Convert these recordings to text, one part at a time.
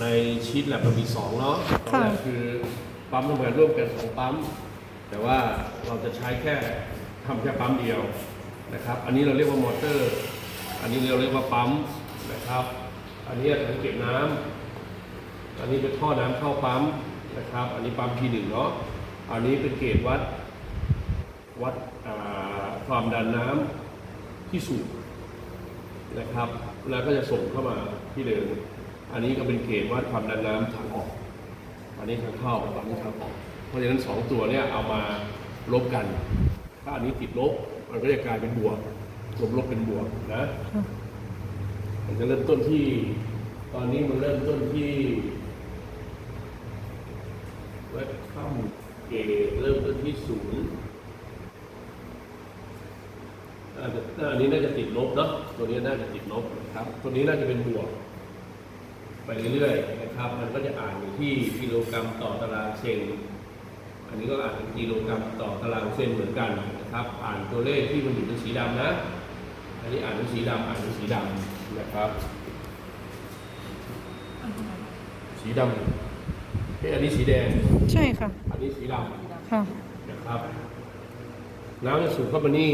ในชีตแลบมันมีสองเนาะค่ะแรกคือปั๊มทำงานร่วมกันสองปั๊ม แต่ว่าเราจะใช้แค่ทำแค่ปั๊มเดียวนะครับ อันนี้เราเรียกว่ามอเตอร์ อันนี้เราเรียกว่าปั๊มนะครับ อันนี้ถังเก็บน้ำอันนี้เป็นท่อน้ำเข้าปั๊มนะครับ อันนี้ปั๊มทีหนึ่งเนาะ อันนี้เป็นเกจวัดวัดอ่าความดันน้ำที่สูงนะครับ แล้วก็จะส่งเข้ามาที่เดิม อันนี้ก็เป็นเกจวัดความดันน้ำทางออก อันนี้ทางเข้าอันนี้ทางออก เพราะฉะนั้นสองตัวเนี่ยเอามาลบกัน ถ้าอันนี้ติดลบ มันก็จะกลายเป็นบวกลบลบเป็นบวกนะมันจะเริ่มต้นที่ ตอนนี้มันเริ่มต้นที่เว็บข้ามเกเริ่มต้นที่ศูนย์อันนี้น่าจะติดลบเนาะ ตัวนี้น่าจะติดลบนะครับ ตัวนี้น่าจะเป็นบวก ไปเรื่อยๆนะครับ มันก็จะอ่านอยู่ที่กิโลกรัมต่อตารางเซนอันนี้ก็อ่านเป็นกิโลกรัมต่อตารางเซนเหมือนกันนะครับ อ่านตัวเลขที่มันอยู่เป็นสีดำนะ อันนี้อ่านเป็นสีดำอ่านเป็นสีดำนะครับ สีดำเอ้ยอันนี้สีแดง ใช่ค่ะ อันนี้สีดค่ะำนะครับน้ำจะสูบเข้ามานี่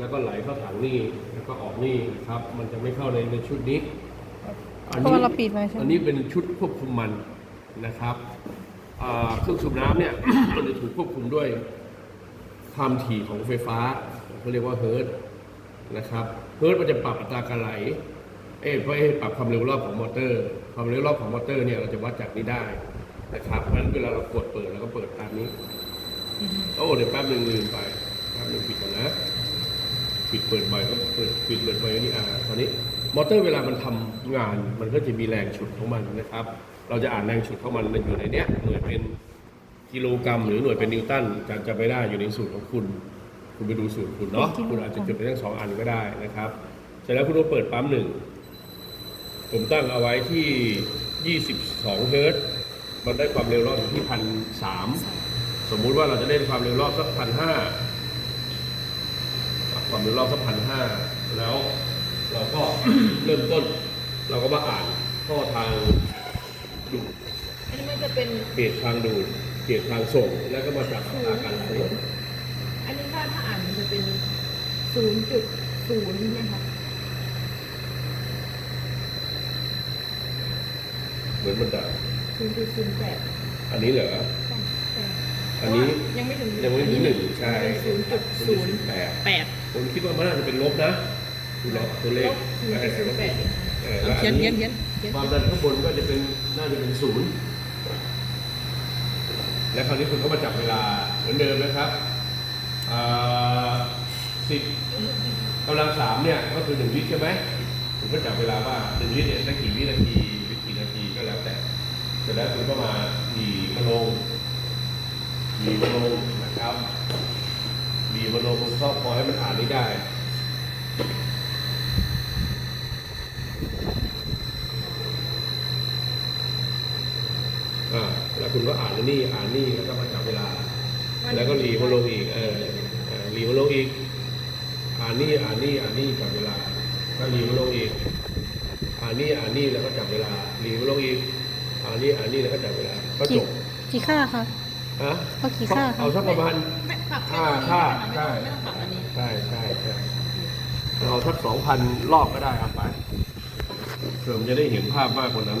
แล้วก็ไหลเข้าถังนี่แล้วก็ออกนี่นะครับ มันจะไม่เข้าในในชุดนี้ เพราะว่าเราปิดไว้ใช่ไหมอันนี้เป็นชุดควบคุมมันนะครับอ่าเครื่องสูบน้ำเนี่ยมันจะถูกควบคุมด้วยความถี่ของไฟฟ้าเขาเรียกว่าเฮิร์ตซ์นะครับเฮิร์ตซ์มันจะปรับอัตราการไหลเอ้ยเพราะเอ้ยปรับความเร็วรอบของมอเตอร์ ความเร็วรอบของมอเตอร์เนี่ยเราจะวัดจากนี้ได้นะครับเพราะฉะนั้นเวลาเรากดเปิดเราก็เปิดตามนี้โอ้เดี๋ยวแป๊บหนึงลืมไปแป๊บหนึงปิดก่อนนะ ปิดเปิดบ่อยก็เปิดปิดเปิดบ่อยนี่อ่าตอนนี้ มอเตอร์เวลามันทำงานมันก็จะมีแรงฉุดของมันนะครับ เราจะอ่านแรงฉุดของมันอยู่ในเนี้ยหน่วยเป็นกิโลกรัม หรือหน่วยเป็นนิวตันจะจะไม่ได้อยู่ในสูตรของคุณ คุณไปดูสูตรคุณเนาะเป็นกิโลคุณอาจจะจดไปทั้งสองอันก็ได้นะครับเสร็จแล้วคุณก็เปิดปั๊มหนึ่งผมตั้งเอาไว้ที่ 22 เฮิร์ตซ์มันได้ความเร็วรอบอยู่ที่พันสามสมมุติว่าเราจะเล่นความเร็วรอบสักพันห้าความเร็วรอบสักพันห้าแล้ว เราก็เริ่มต้น เราก็มาอ่านข้อทางดูดอันนี้มันจะเป็นเกจทางดูดเกจทางส่งแล้วก็มาจับอัตราการไหลอันนี้ถ้าถ้าอ่านมันจะเป็นศูนย์จุดศูนย์นะคะเหมือนมันจะศูนย์จุดศูนย์แปดอันนี้เหรอแต่อันนี้ยังไม่ถึงยังไม่ถึงหนึ่งใช่ศูนย์จุดศูนย์แปดแปดผมคิดว่ามันน่าจะเป็นลบนะ ดูแล้วตัวเลลขบศูนย์จุดศูนย์แปด เออแล้วเขียอันนเขีนี้ยนเขียนเขียนความดันข้างบนก็จะเป็นน่าจะเป็นศูนย์และคราวนี้คุณก็มาจับเวลาเหมือนเดิมนะครับสิบกำลังสามเนี่ยก็คือหนึ่งวิใช่ไหมคุณก็จับเวลาว่าหนึ่งวิเนี่ยได้กี่วินาทีวิกี่นาทีก็แล้วแต่เสร็จแล้วคุณก็มาดีมาลงดีมาลงนะครับดีมาลงก็พอให้มันอ่านนี้ได้อ่า แล้วคุณก็อ่านอันนี่อ่านนี่แล้วก็มาจับเวลา แล้วก็รีมาลงอีกเออเออรีมาลงอีก อ่านนี่อ่านนี่อ่านนี่จับเวลาก็รีมาลงอีก อ่านนี่อ่านนี่แล้วก็จับเวลารีมาลงอีก อ่านนี่อ่านนี่แล้วก็จับเวลาก็จกี่บกี่ค่าคะฮะเอากี่ค่าคะเอาสักประมาณไม่ปรับห้าไม่ค่าต้องใช่ไม่ต้องปรับอันนี้ใช่ใช่ใช่เอาสักสองพันรอบก็ได้ครับไปเพื่อมันจะได้เห็นภาพมากกว่านั้น